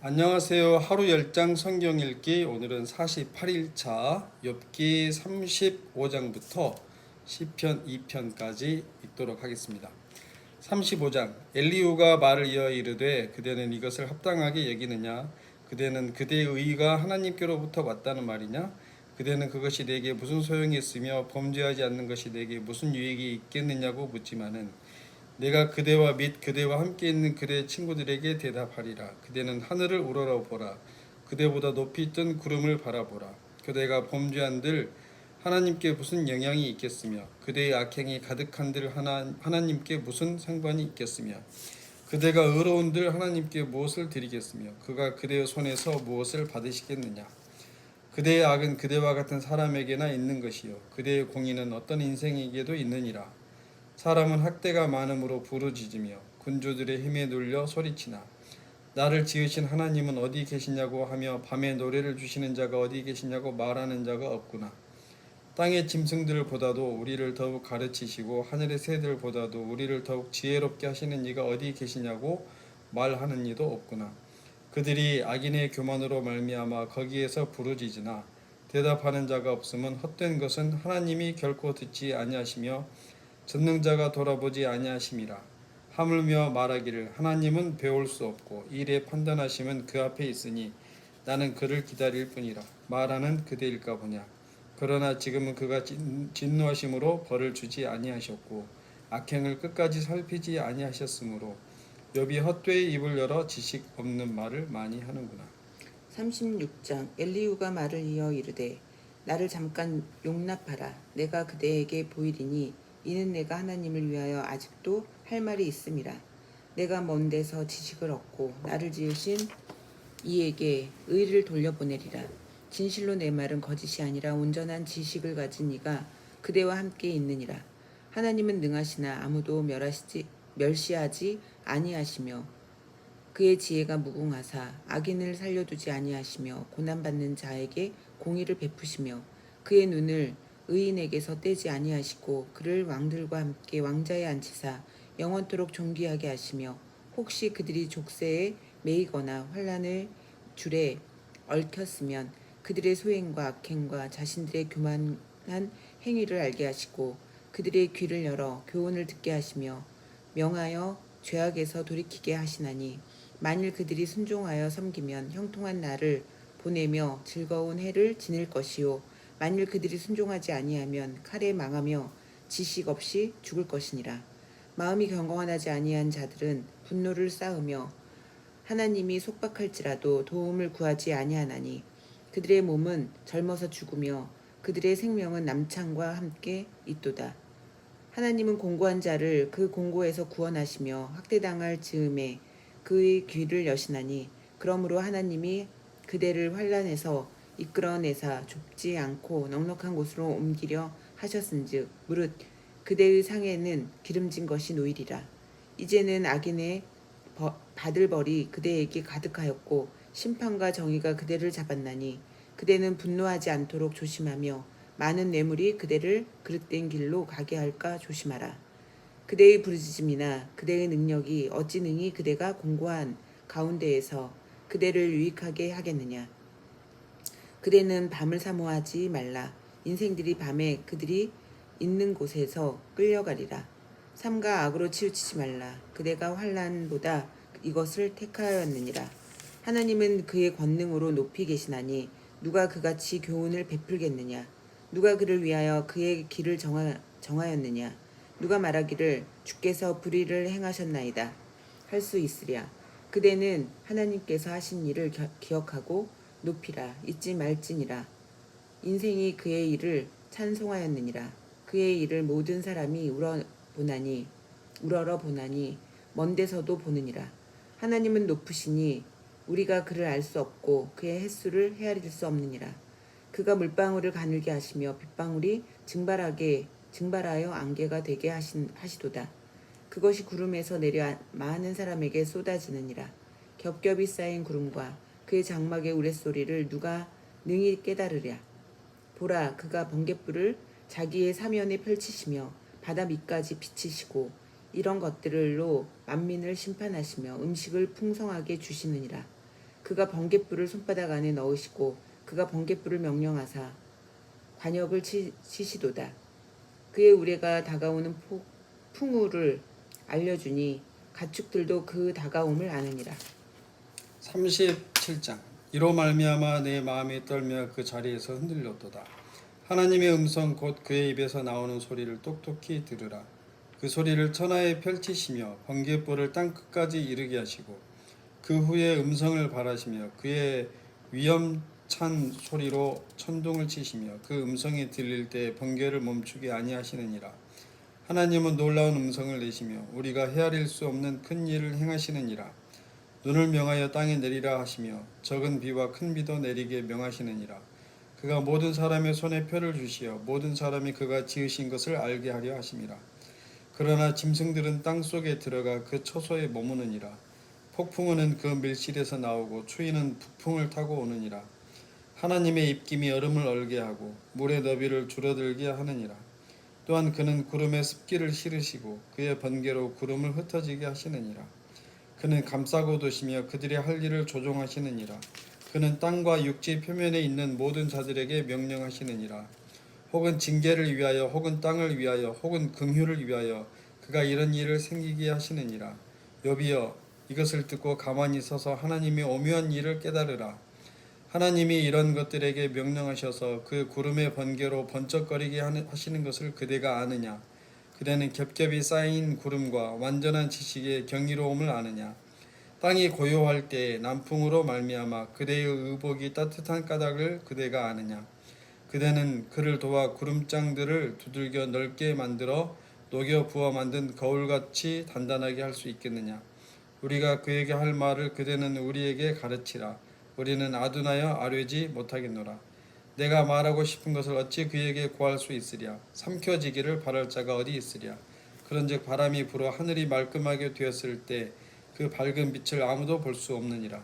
안녕하세요. 하루 열장 성경 읽기 오늘은 48일차 엽기 35장부터 시편 2편까지 읽도록 하겠습니다. 35장 엘리우가 말을 이어 이르되 그대는 이것을 합당하게 여기느냐 그대는 그대의 의가 하나님께로부터 왔다는 말이냐 그대는 그것이 내게 무슨 소용이 있으며 범죄하지 않는 것이 내게 무슨 유익이 있겠느냐고 묻지만은 내가 그대와 및 그대와 함께 있는 그대의 친구들에게 대답하리라. 그대는 하늘을 우러러 보라. 그대보다 높이 뜬 구름을 바라보라. 그대가 범죄한들 하나님께 무슨 영향이 있겠으며 그대의 악행이 가득한들 하나, 하나님께 무슨 상관이 있겠으며 그대가 의로운들 하나님께 무엇을 드리겠으며 그가 그대의 손에서 무엇을 받으시겠느냐 그대의 악은 그대와 같은 사람에게나 있는 것이요 그대의 공의는 어떤 인생에게도 있느니라 사람은 학대가 많음으로 부르짖으며 군주들의 힘에 눌려 소리치나 나를 지으신 하나님은 어디 계시냐고 하며 밤에 노래를 주시는 자가 어디 계시냐고 말하는 자가 없구나. 땅의 짐승들보다도 우리를 더욱 가르치시고 하늘의 새들보다도 우리를 더욱 지혜롭게 하시는 이가 어디 계시냐고 말하는 이도 없구나. 그들이 악인의 교만으로 말미암아 거기에서 부르짖으나 대답하는 자가 없음은 헛된 것은 하나님이 결코 듣지 아니하시며 전능자가 돌아보지 아니하심이라 하물며 말하기를 하나님은 배울 수 없고 일에 판단하심은 그 앞에 있으니 나는 그를 기다릴 뿐이라. 말하는 그대일까 보냐? 그러나 지금은 그가 진- 진노하심으로 벌을 주지 아니하셨고 악행을 끝까지 살피지 아니하셨으므로 욥이 헛되이 입을 열어 지식 없는 말을 많이 하는구나. 36장 엘리우가 말을 이어 이르되 나를 잠깐 용납하라. 내가 그대에게 보이리니 이는 내가 하나님을 위하여 아직도 할 말이 있음이라 내가 먼 데서 지식을 얻고 나를 지으신 이에게 의를 돌려보내리라. 진실로 내 말은 거짓이 아니라 온전한 지식을 가진 이가 그대와 함께 있느니라. 하나님은 능하시나 아무도 멸하시지 멸시하지 아니하시며 그의 지혜가 무궁하사 악인을 살려두지 아니하시며 고난받는 자에게 공의를 베푸시며 그의 눈을 의인에게서 떼지 아니하시고 그를 왕들과 함께 왕자에 앉히사 영원토록 존귀하게 하시며 혹시 그들이 족쇄에 매이거나 환란을 줄에 얽혔으면 그들의 소행과 악행과 자신들의 교만한 행위를 알게 하시고 그들의 귀를 열어 교훈을 듣게 하시며 명하여 죄악에서 돌이키게 하시나니 만일 그들이 순종하여 섬기면 형통한 날을 보내며 즐거운 해를 지낼 것이요 만일 그들이 순종하지 아니하면 칼에 망하며 지식 없이 죽을 것이니라. 마음이 경건하지 아니한 자들은 분노를 쌓으며 하나님이 속박할지라도 도움을 구하지 아니하나니 그들의 몸은 젊어서 죽으며 그들의 생명은 남창과 함께 있도다. 하나님은 공고한 자를 그 공고에서 구원하시며 학대당할 즈음에 그의 귀를 여시나니 그러므로 하나님이 그대를 환란에서 이끌어내사 좁지 않고 넉넉한 곳으로 옮기려 하셨은즉 무릇 그대의 상에는 기름진 것이 놓이리라 이제는 악인의 버- 받을 벌이 그대에게 가득하였고 심판과 정의가 그대를 잡았나니 그대는 분노하지 않도록 조심하며 많은 뇌물이 그대를 그릇된 길로 가게 할까 조심하라. 그대의 부르짖음이나 그대의 능력이 어찌 능히 그대가 공고한 가운데에서 그대를 유익하게 하겠느냐. 그대는 밤을 사모하지 말라. 인생들이 밤에 그들이 있는 곳에서 끌려가리라. 삼가 악으로 치우치지 말라. 그대가 환란보다 이것을 택하였느니라. 하나님은 그의 권능으로 높이 계시나니 누가 그같이 교훈을 베풀겠느냐? 누가 그를 위하여 그의 길을 정하, 정하였느냐? 누가 말하기를 주께서 불의를 행하셨나이다. 할 수 있으랴. 그대는 하나님께서 하신 일을 겨- 기억하고 높이라. 잊지 말지니라. 인생이 그의 일을 찬송하였느니라. 그의 일을 모든 사람이 울어 보나니 우러러 보나니 먼 데서도 보느니라. 하나님은 높으시니 우리가 그를 알 수 없고 그의 횟수를 헤아릴 수 없느니라. 그가 물방울을 가늘게 하시며 빗방울이 증발하게 증발하여 안개가 되게 하신 하시도다. 그것이 구름에서 내려 많은 사람에게 쏟아지느니라. 겹겹이 쌓인 구름과 그의 장막의 우레소리를 누가 능히 깨달으랴. 보라 그가 번갯불을 자기의 사면에 펼치시며 바다 밑까지 비치시고 이런 것들로 만민을 심판하시며 음식을 풍성하게 주시느니라. 그가 번갯불을 손바닥 안에 넣으시고 그가 번갯불을 명령하사 관역을 치, 치시도다. 그의 우레가 다가오는 폭, 풍우를 알려주니 가축들도 그 다가옴을 아느니라. 37장 이로 말미암아 내 마음이 떨며 그 자리에서 흔들렸도다. 하나님의 음성 곧 그의 입에서 나오는 소리를 똑똑히 들으라. 그 소리를 천하에 펼치시며 번개불을 땅 끝까지 이르게 하시고 그 후에 음성을 발하시며 그의 위엄찬 소리로 천둥을 치시며 그 음성이 들릴 때 번개를 멈추게 아니하시느니라. 하나님은 놀라운 음성을 내시며 우리가 헤아릴 수 없는 큰 일을 행하시느니라. 눈을 명하여 땅에 내리라 하시며 적은 비와 큰 비도 내리게 명하시느니라. 그가 모든 사람의 손에 표를 주시어 모든 사람이 그가 지으신 것을 알게 하려 하심이라. 그러나 짐승들은 땅 속에 들어가 그 초소에 머무느니라. 폭풍우는 그 밀실에서 나오고 추위는 북풍을 타고 오느니라. 하나님의 입김이 얼음을 얼게 하고 물의 너비를 줄어들게 하느니라. 또한 그는 구름에 습기를 실으시고 그의 번개로 구름을 흩어지게 하시느니라. 그는 감싸고 두시며 그들의 할 일을 조종하시느니라. 그는 땅과 육지 표면에 있는 모든 자들에게 명령하시느니라. 혹은 징계를 위하여 혹은 땅을 위하여 혹은 긍휼을 위하여 그가 이런 일을 생기게 하시느니라. 여비여 이것을 듣고 가만히 서서 하나님의 오묘한 일을 깨달으라. 하나님이 이런 것들에게 명령하셔서 그 구름의 번개로 번쩍거리게 하시는 것을 그대가 아느냐? 그대는 겹겹이 쌓인 구름과 완전한 지식의 경이로움을 아느냐? 땅이 고요할 때에 남풍으로 말미암아 그대의 의복이 따뜻한 까닭을 그대가 아느냐? 그대는 그를 도와 구름장들을 두들겨 넓게 만들어 녹여 부어 만든 거울같이 단단하게 할 수 있겠느냐? 우리가 그에게 할 말을 그대는 우리에게 가르치라. 우리는 아둔하여 아뢰지 못하겠노라. 내가 말하고 싶은 것을 어찌 그에게 구할 수 있으랴? 삼켜지기를 바랄 자가 어디 있으랴? 그런즉 바람이 불어 하늘이 말끔하게 되었을 때 그 밝은 빛을 아무도 볼 수 없느니라.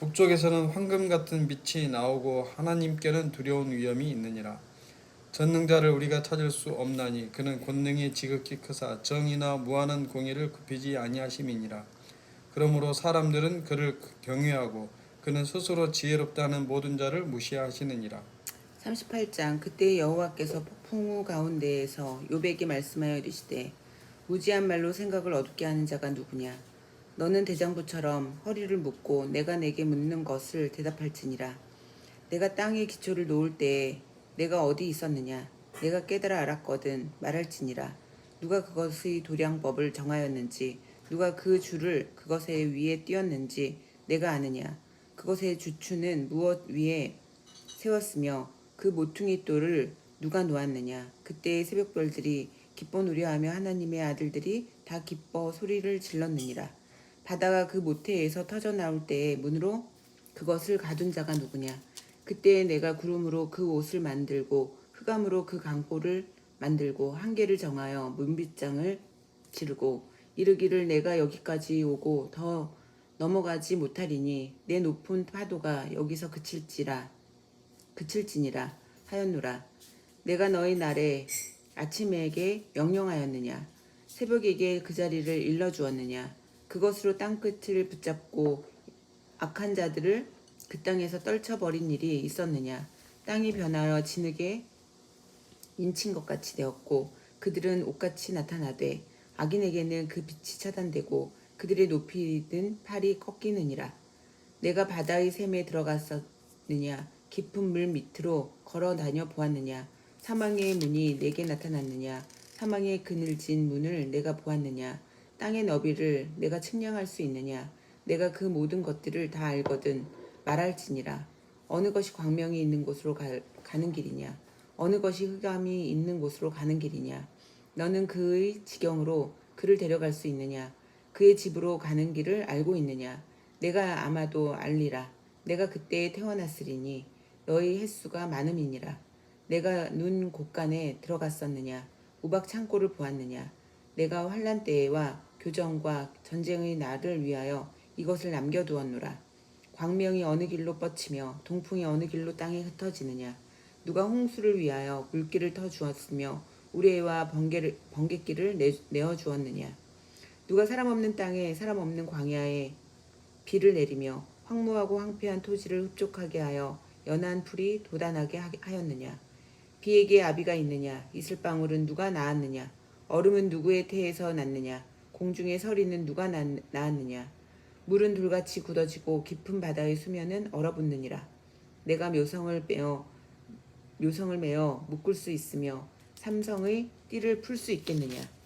북쪽에서는 황금 같은 빛이 나오고 하나님께는 두려운 위험이 있느니라. 전능자를 우리가 찾을 수 없나니 그는 권능이 지극히 크사 정의나 무한한 공의를 굽히지 아니하심이니라. 그러므로 사람들은 그를 경외하고 그는 스스로 지혜롭다는 모든 자를 무시하시느니라. 38장 그때 여호와께서 폭풍우 가운데에서 요백이 말씀하여 이르시되 무지한 말로 생각을 어둡게 하는 자가 누구냐? 너는 대장부처럼 허리를 묶고 내가 내게 묻는 것을 대답할지니라. 내가 땅에 기초를 놓을 때에 내가 어디 있었느냐? 내가 깨달아 알았거든 말할지니라. 누가 그것의 도량법을 정하였는지 누가 그 줄을 그것의 위에 띄었는지 내가 아느냐 그것의 주추는 무엇 위에 세웠으며 그 모퉁이 돌을 누가 놓았느냐? 그때의 새벽별들이 기뻐 노래하며 하나님의 아들들이 다 기뻐 소리를 질렀느니라. 바다가 그 모태에서 터져 나올 때에 문으로 그것을 가둔 자가 누구냐? 그때에 내가 구름으로 그 옷을 만들고 흑암으로 그 강보를 만들고 한계를 정하여 문빗장을 지르고 이르기를 내가 여기까지 오고 더 넘어가지 못하리니 내 높은 파도가 여기서 그칠지라 그칠지니라 하였노라. 내가 너희 날에 아침에게 명령하였느냐? 새벽에게 그 자리를 일러 주었느냐? 그것으로 땅 끝을 붙잡고 악한 자들을 그 땅에서 떨쳐버린 일이 있었느냐? 땅이 변하여 진흙에 인친 것 같이 되었고 그들은 옷같이 나타나되 악인에게는 그 빛이 차단되고 그들의 높이 든 팔이 꺾이느니라. 내가 바다의 샘에 들어갔었느냐? 깊은 물 밑으로 걸어 다녀 보았느냐? 사망의 문이 내게 나타났느냐? 사망의 그늘진 문을 내가 보았느냐? 땅의 너비를 내가 측량할 수 있느냐? 내가 그 모든 것들을 다 알거든 말할지니라. 어느 것이 광명이 있는 곳으로 가, 가는 길이냐? 어느 것이 흑암이 있는 곳으로 가는 길이냐? 너는 그의 지경으로 그를 데려갈 수 있느냐 그의 집으로 가는 길을 알고 있느냐? 내가 아마도 알리라. 내가 그때에 태어났으리니 너희 횟수가 많음이니라. 내가 눈 곳간에 들어갔었느냐? 우박 창고를 보았느냐? 내가 환란 때와 교정과 전쟁의 날을 위하여 이것을 남겨두었노라. 광명이 어느 길로 뻗치며 동풍이 어느 길로 땅에 흩어지느냐? 누가 홍수를 위하여 물길을 터 주었으며 우레와 번개를, 번개길을 내, 내어 주었느냐 누가 사람 없는 땅에 사람 없는 광야에 비를 내리며 황무하고 황폐한 토지를 흡족하게 하여 연한 풀이 도단하게 하- 하였느냐? 비에게 아비가 있느냐? 이슬방울은 누가 낳았느냐? 얼음은 누구의 태에서 났느냐? 공중의 서리는 누가 낳- 낳았느냐? 물은 돌같이 굳어지고 깊은 바다의 수면은 얼어붙느니라. 내가 묘성을 빼어 묘성을 메어 묶을 수 있으며 삼성의 띠를 풀 수 있겠느냐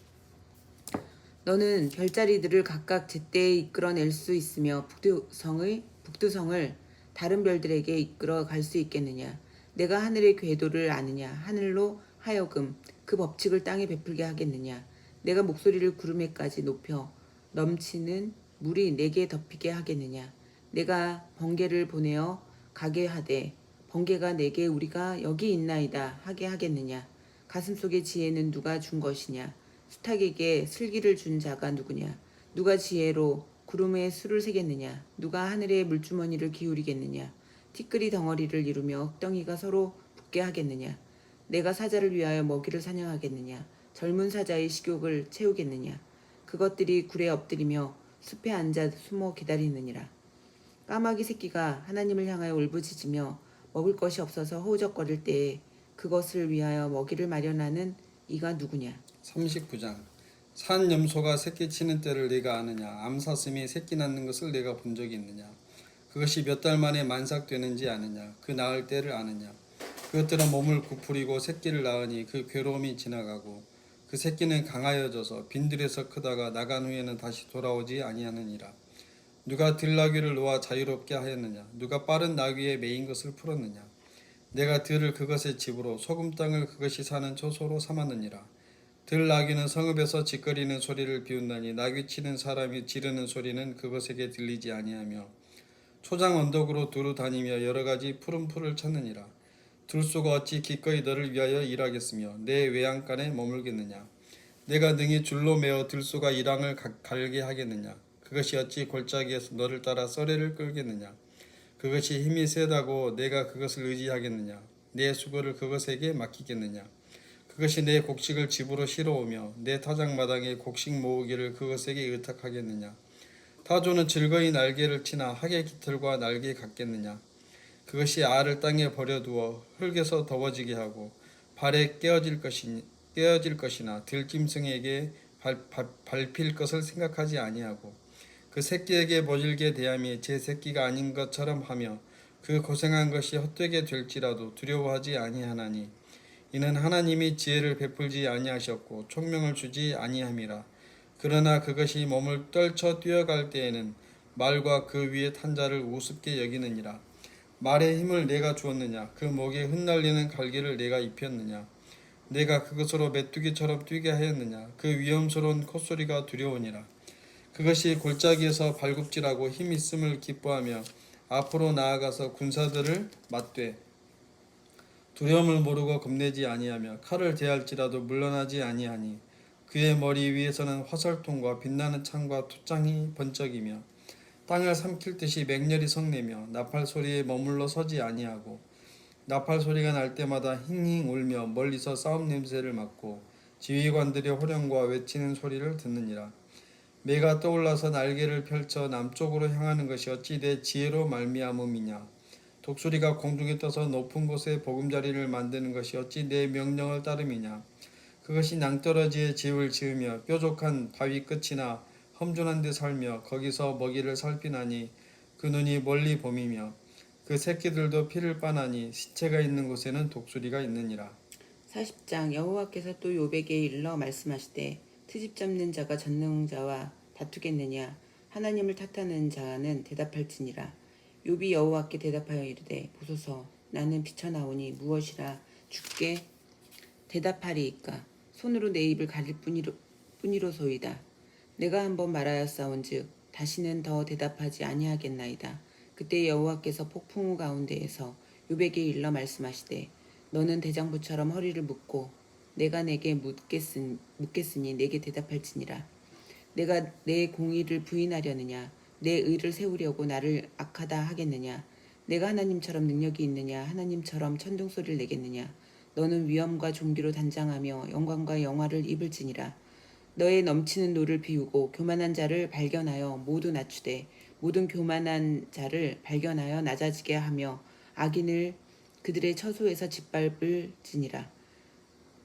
너는 별자리들을 각각 제때에 이끌어낼 수 있으며 북두성의 북두성을 다른 별들에게 이끌어 갈 수 있겠느냐? 내가 하늘의 궤도를 아느냐? 하늘로 하여금 그 법칙을 땅에 베풀게 하겠느냐? 내가 목소리를 구름에까지 높여 넘치는 물이 내게 덮이게 하겠느냐? 내가 번개를 보내어 가게 하되 번개가 내게 우리가 여기 있나이다 하게 하겠느냐? 가슴 속의 지혜는 누가 준 것이냐 수탉에게 슬기를 준 자가 누구냐? 누가 지혜로 구름에 수를 세겠느냐? 누가 하늘의 물주머니를 기울이겠느냐? 티끌이 덩어리를 이루며 흙덩이가 서로 붙게 하겠느냐? 내가 사자를 위하여 먹이를 사냥하겠느냐? 젊은 사자의 식욕을 채우겠느냐? 그것들이 굴에 엎드리며 숲에 앉아 숨어 기다리느니라. 까마귀 새끼가 하나님을 향하여 울부짖으며 먹을 것이 없어서 허우적거릴 때에 그것을 위하여 먹이를 마련하는 이가 누구냐? 39장. 산 염소가 새끼 치는 때를 내가 아느냐? 암사슴이 새끼 낳는 것을 내가 본 적이 있느냐? 그것이 몇 달 만에 만삭되는지 아느냐? 그 낳을 때를 아느냐? 그것들은 몸을 구부리고 새끼를 낳으니 그 괴로움이 지나가고 그 새끼는 강하여져서 빈들에서 크다가 나간 후에는 다시 돌아오지 아니하느니라. 누가 들나귀를 놓아 자유롭게 하였느냐? 누가 빠른 나귀에 매인 것을 풀었느냐 내가 들을 그것의 집으로 소금 땅을 그것이 사는 초소로 삼았느니라. 들 나귀는 성읍에서 짓거리는 소리를 비운다니 나귀 치는 사람이 지르는 소리는 그것에게 들리지 아니하며 초장 언덕으로 두루 다니며 여러 가지 푸른 풀을 찾느니라. 들소가 어찌 기꺼이 너를 위하여 일하겠으며 내 외양간에 머물겠느냐? 내가 능히 줄로 메어 들소가 이랑을 가- 갈게 하겠느냐? 그것이 어찌 골짜기에서 너를 따라 썰매를 끌겠느냐 그것이 힘이 세다고 내가 그것을 의지하겠느냐? 내 수고를 그것에게 맡기겠느냐? 그것이 내 곡식을 집으로 실어오며 내 타작마당에 곡식 모으기를 그것에게 의탁하겠느냐? 타조는 즐거이 날개를 치나 하계 깃털과 날개 같겠느냐? 그것이 알을 땅에 버려두어 흙에서 더워지게 하고 발에 깨어질 것이 깨어질 것이나 들짐승에게 발, 발, 밟힐 것을 생각하지 아니하고 그 새끼에게 모질게 대함이 제 새끼가 아닌 것처럼 하며 그 고생한 것이 헛되게 될지라도 두려워하지 아니하나니 이는 하나님이 지혜를 베풀지 아니하셨고 총명을 주지 아니함이라. 그러나 그것이 몸을 떨쳐 뛰어갈 때에는 말과 그 위에 탄 자를 우습게 여기느니라. 말의 힘을 내가 주었느냐? 그 목에 흩날리는 갈기를 내가 입혔느냐? 내가 그것으로 메뚜기처럼 뛰게 하였느냐? 그 위험스러운 콧소리가 두려우니라 그것이 골짜기에서 발굽질하고 힘 있음을 기뻐하며 앞으로 나아가서 군사들을 맞되 두려움을 모르고 겁내지 아니하며 칼을 대할지라도 물러나지 아니하니 그의 머리 위에서는 화살통과 빛나는 창과 투창이 번쩍이며 땅을 삼킬 듯이 맹렬히 성내며 나팔 소리에 머물러 서지 아니하고 나팔 소리가 날 때마다 힝힝 울며 멀리서 싸움 냄새를 맡고 지휘관들의 호령과 외치는 소리를 듣느니라 매가 떠올라서 날개를 펼쳐 남쪽으로 향하는 것이 어찌 내 지혜로 말미암음이냐? 독수리가 공중에 떠서 높은 곳에 보금자리를 만드는 것이 어찌 내 명령을 따름이냐? 그것이 낭떠러지에 집을 지으며 뾰족한 바위 끝이나 험준한 데 살며 거기서 먹이를 살피나니 그 눈이 멀리 봄이며 그 새끼들도 피를 빠나니 시체가 있는 곳에는 독수리가 있느니라. 40장 여호와께서 또 요백에 일러 말씀하시되 트집 잡는 자가 전능자와 다투겠느냐? 하나님을 탓하는 자는 대답할지니라. 욥이 여호와께 대답하여 이르되 보소서 나는 비쳐나오니 무엇이라 죽게 대답하리이까? 손으로 내 입을 가릴 뿐이로, 뿐이로소이다. 내가 한번 말하였사온즉 다시는 더 대답하지 아니하겠나이다. 그때 여호와께서 폭풍우 가운데에서 요백에 일러 말씀하시되 너는 대장부처럼 허리를 묶고 내가 내게 묻겠으니, 묻겠으니 내게 대답할지니라. 내가 내 공의를 부인하려느냐? 내 의를 세우려고 나를 악하다 하겠느냐? 내가 하나님처럼 능력이 있느냐? 하나님처럼 천둥 소리를 내겠느냐? 너는 위엄과 존귀로 단장하며 영광과 영화를 입을지니라. 너의 넘치는 노를 비우고 교만한 자를 발견하여 모두 낮추되 모든 교만한 자를 발견하여 낮아지게 하며 악인을 그들의 처소에서 짓밟을지니라.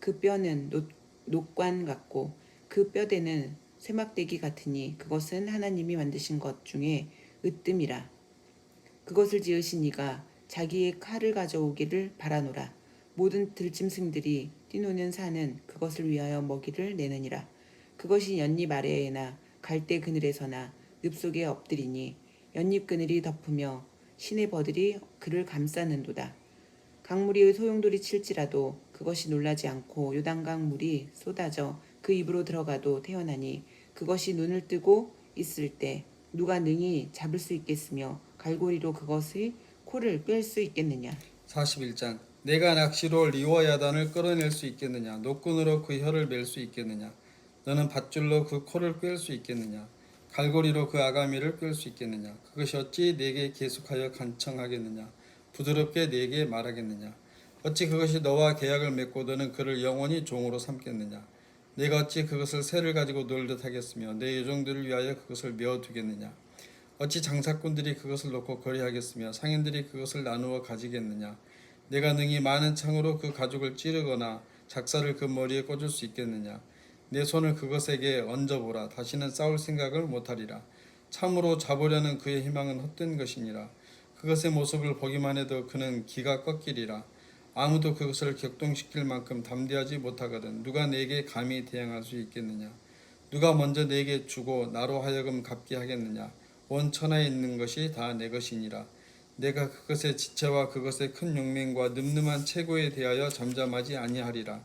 그 뼈는 녹, 녹관 같고 그 뼈대는 쇠막대기 같으니 그것은 하나님이 만드신 것 중에 으뜸이라. 그것을 지으신 이가 자기의 칼을 가져오기를 바라노라. 모든 들짐승들이 뛰노는 산은 그것을 위하여 먹이를 내느니라. 그것이 연잎 아래에나 갈대 그늘에서나 늪 속에 엎드리니 연잎 그늘이 덮으며 신의 버들이 그를 감싸는도다. 강물이 소용돌이 칠지라도 그것이 놀라지 않고 요단강 물이 쏟아져 그 입으로 들어가도 태어나니 그것이 눈을 뜨고 있을 때 누가 능히 잡을 수 있겠으며 갈고리로 그것의 코를 뺄 수 있겠느냐? 41장 내가 낚시로 리워야단을 끌어낼 수 있겠느냐? 노끈으로 그 혀를 맬 수 있겠느냐? 너는 밧줄로 그 코를 꿰을 수 있겠느냐? 갈고리로 그 아가미를 꿰을 수 있겠느냐? 그것이 어찌 내게 계속하여 간청하겠느냐? 부드럽게 내게 말하겠느냐 어찌 그것이 너와 계약을 맺고 너는 그를 영원히 종으로 삼겠느냐? 내가 어찌 그것을 새를 가지고 놀듯 하겠으며 내 요정들을 위하여 그것을 메어 두겠느냐? 어찌 장사꾼들이 그것을 놓고 거래하겠으며 상인들이 그것을 나누어 가지겠느냐? 내가 능히 많은 창으로 그 가죽을 찌르거나 작사를 그 머리에 꽂을 수 있겠느냐? 내 손을 그것에게 얹어보라. 다시는 싸울 생각을 못하리라. 참으로 잡으려는 그의 희망은 헛된 것이니라. 그것의 모습을 보기만 해도 그는 기가 꺾이리라 아무도 그것을 격동시킬 만큼 담대하지 못하거든. 누가 내게 감히 대항할 수 있겠느냐? 누가 먼저 내게 주고 나로 하여금 갚게 하겠느냐? 온 천하에 있는 것이 다 내 것이니라. 내가 그것의 지체와 그것의 큰 용맹과 늠름한 체고에 대하여 잠잠하지 아니하리라.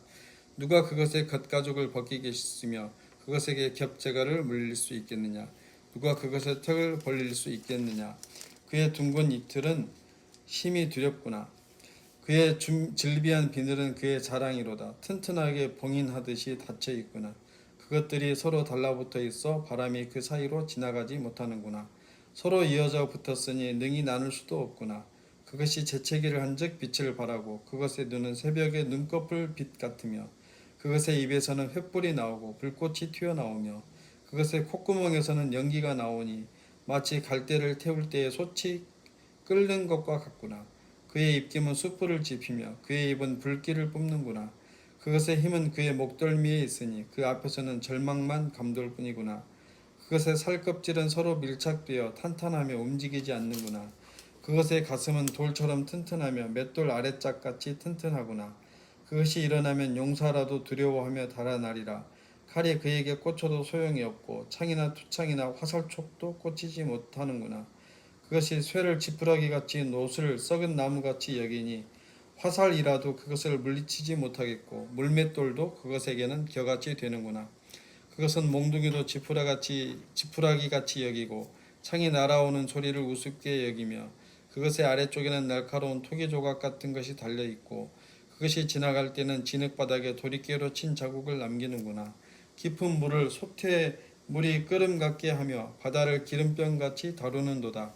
누가 그것의 겉가죽을 벗기겠으며 그것에게 겹재가를 물릴 수 있겠느냐? 누가 그것의 턱을 벌릴 수 있겠느냐? 그의 둥근 이틀은 심히 두렵구나 그의 줌- 질비한 비늘은 그의 자랑이로다. 튼튼하게 봉인하듯이 닫혀 있구나. 그것들이 서로 달라붙어 있어 바람이 그 사이로 지나가지 못하는구나. 서로 이어져 붙었으니 능히 나눌 수도 없구나. 그것이 재채기를 한즉 빛을 발하고 그것의 눈은 새벽의 눈꺼풀 빛 같으며 그것의 입에서는 횃불이 나오고 불꽃이 튀어나오며 그것의 콧구멍에서는 연기가 나오니 마치 갈대를 태울 때의 솥이 끓는 것과 같구나 그의 입김은 숯불을 지피며 그의 입은 불길을 뿜는구나. 그것의 힘은 그의 목덜미에 있으니 그 앞에서는 절망만 감돌 뿐이구나. 그것의 살껍질은 서로 밀착되어 탄탄하며 움직이지 않는구나. 그것의 가슴은 돌처럼 튼튼하며 맷돌 아래짝같이 튼튼하구나. 그것이 일어나면 용사라도 두려워하며 달아나리라. 칼이 그에게 꽂혀도 소용이 없고 창이나 투창이나 화살촉도 꽂히지 못하는구나 그것이 쇠를 지푸라기 같이 노슬 썩은 나무 같이 여기니 화살이라도 그것을 물리치지 못하겠고 물맷돌도 그것에게는 겨같이 되는구나. 그것은 몽둥이도 지푸라같이 지푸라기 같이 여기고 창이 날아오는 소리를 우습게 여기며 그것의 아래쪽에는 날카로운 토기 조각 같은 것이 달려 있고 그것이 지나갈 때는 진흙 바닥에 도리깨로 친 자국을 남기는구나. 깊은 물을 솥에 물이 끓음 같게 하며 바다를 기름병 같이 다루는도다.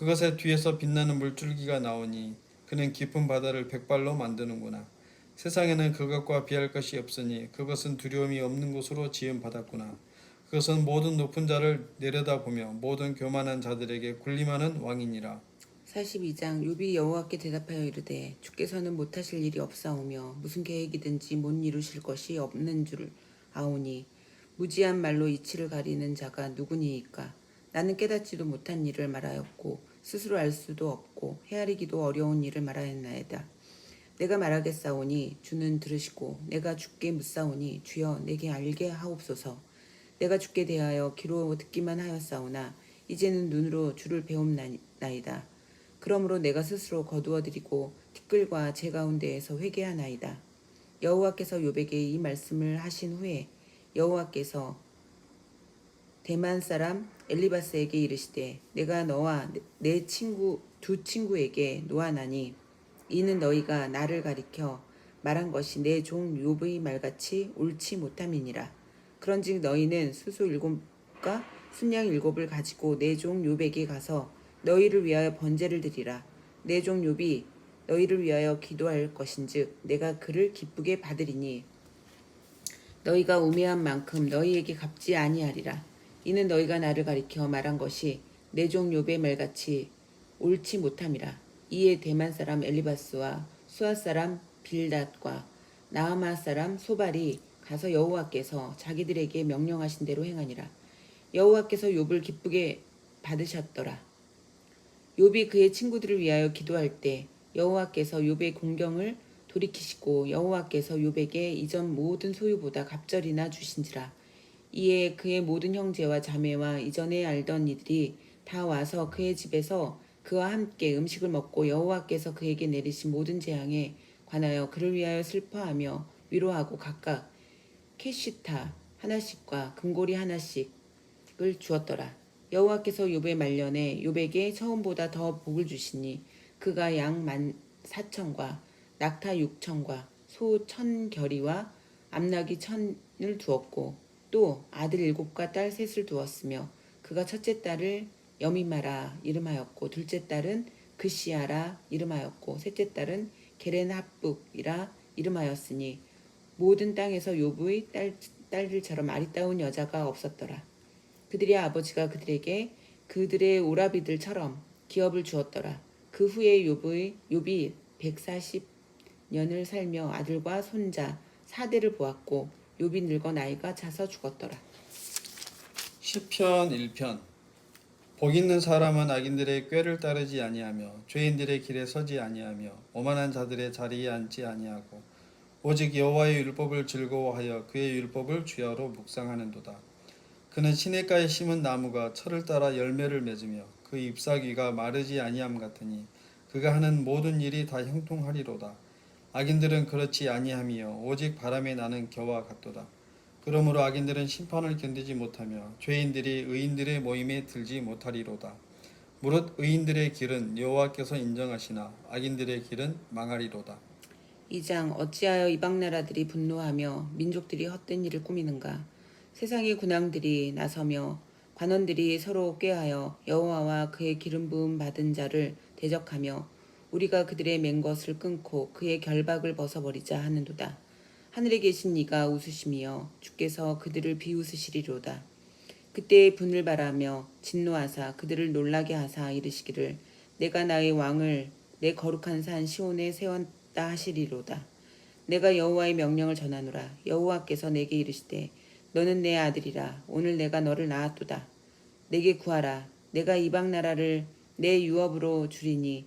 그것의 뒤에서 빛나는 물줄기가 나오니 그는 깊은 바다를 백발로 만드는구나. 세상에는 그것과 비할 것이 없으니 그것은 두려움이 없는 곳으로 지음 받았구나. 그것은 모든 높은 자를 내려다보며 모든 교만한 자들에게 군림하는 왕이니라. 42장 욥이 여호와께 대답하여 이르되 주께서는 못하실 일이 없사오며 무슨 계획이든지 못 이루실 것이 없는 줄 아오니 무지한 말로 이치를 가리는 자가 누구니이까 나는 깨닫지도 못한 일을 말하였고 스스로 알 수도 없고 헤아리기도 어려운 일을 말하였나이다. 내가 말하겠사오니 주는 들으시고 내가 주께 묻사오니 주여 내게 알게 하옵소서. 내가 주께 대하여 귀로 듣기만 하였사오나 이제는 눈으로 주를 배움나이다. 그러므로 내가 스스로 거두어드리고 티끌과 제 가운데에서 회개하나이다. 여호와께서 욥에게 이 말씀을 하신 후에 여호와께서 대만 사람 엘리바스에게 이르시되 내가 너와 내- 내 친구 두 친구에게 노하나니 이는 너희가 나를 가리켜 말한 것이 내 종 욥의 말같이 옳지 못함이니라 그런즉 너희는 수소 일곱과 순양 일곱을 가지고 내 종 욥에게 가서 너희를 위하여 번제를 드리라 내 종 욥이 너희를 위하여 기도할 것인즉 내가 그를 기쁘게 받으리니 너희가 우매한 만큼 너희에게 갚지 아니하리라. 이는 너희가 나를 가리켜 말한 것이 내종 욥의 말같이 옳지 못함이라. 이에 대만 사람 엘리바스와 수아 사람 빌닷과 나아마 사람 소발이 가서 여호와께서 자기들에게 명령하신 대로 행하니라. 여호와께서 욥을 기쁘게 받으셨더라. 욥이 그의 친구들을 위하여 기도할 때 여호와께서 욥의 공경을 돌이키시고 여호와께서 욥에게 이전 모든 소유보다 갑절이나 주신지라 이에 그의 모든 형제와 자매와 이전에 알던 이들이 다 와서 그의 집에서 그와 함께 음식을 먹고 여호와께서 그에게 내리신 모든 재앙에 관하여 그를 위하여 슬퍼하며 위로하고 각각 캐시타 하나씩과 금고리 하나씩을 주었더라. 여호와께서 욥의 말년에 욥에게 처음보다 더 복을 주시니 그가 양 만 사천과 낙타 육천과 소 천 결이와 암나귀 천을 두었고 또 아들 일곱과 딸 셋을 두었으며 그가 첫째 딸을 여미마라 이름하였고 둘째 딸은 그시아라 이름하였고 셋째 딸은 게렌합북이라 이름하였으니 모든 땅에서 욥의 딸, 딸들처럼 아리따운 여자가 없었더라. 그들의 아버지가 그들에게 그들의 오라비들처럼 기업을 주었더라. 그 후에 욥의 욥이 140년을 살며 아들과 손자 사대를 보았고 욥이 늙어 나이가 차서 죽었더라. 시편 1편 복 있는 사람은 악인들의 꾀를 따르지 아니하며 죄인들의 길에 서지 아니하며 오만한 자들의 자리에 앉지 아니하고 오직 여호와의 율법을 즐거워하여 그의 율법을 주야로 묵상하는도다. 그는 시냇가에 심은 나무가 철을 따라 열매를 맺으며 그 잎사귀가 마르지 아니함 같으니 그가 하는 모든 일이 다 형통하리로다. 악인들은 그렇지 아니함이요 오직 바람에 나는 겨와 같도다. 그러므로 악인들은 심판을 견디지 못하며 죄인들이 의인들의 모임에 들지 못하리로다. 무릇 의인들의 길은 여호와께서 인정하시나 악인들의 길은 망하리로다. 2장 어찌하여 이방 나라들이 분노하며 민족들이 헛된 일을 꾸미는가 세상의 군왕들이 나서며 관원들이 서로 꾀하여 여호와와 그의 기름 부음 받은 자를 대적하며 우리가 그들의 맹 것을 끊고 그의 결박을 벗어버리자 하는도다 하늘에 계신 이가 웃으시며 주께서 그들을 비웃으시리로다 그때의 분을 바라며 진노하사 그들을 놀라게 하사 이르시기를 내가 나의 왕을 내 거룩한 산 시온에 세웠다 하시리로다. 내가 여호와의 명령을 전하노라. 여호와께서 내게 이르시되 너는 내 아들이라. 오늘 내가 너를 낳았도다. 내게 구하라. 내가 이방 나라를 내 유업으로 주리니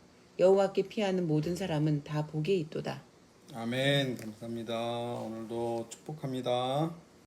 여호와께 피하는 모든 사람은 다 복이 있도다. 아멘. 감사합니다. 오늘도 축복합니다.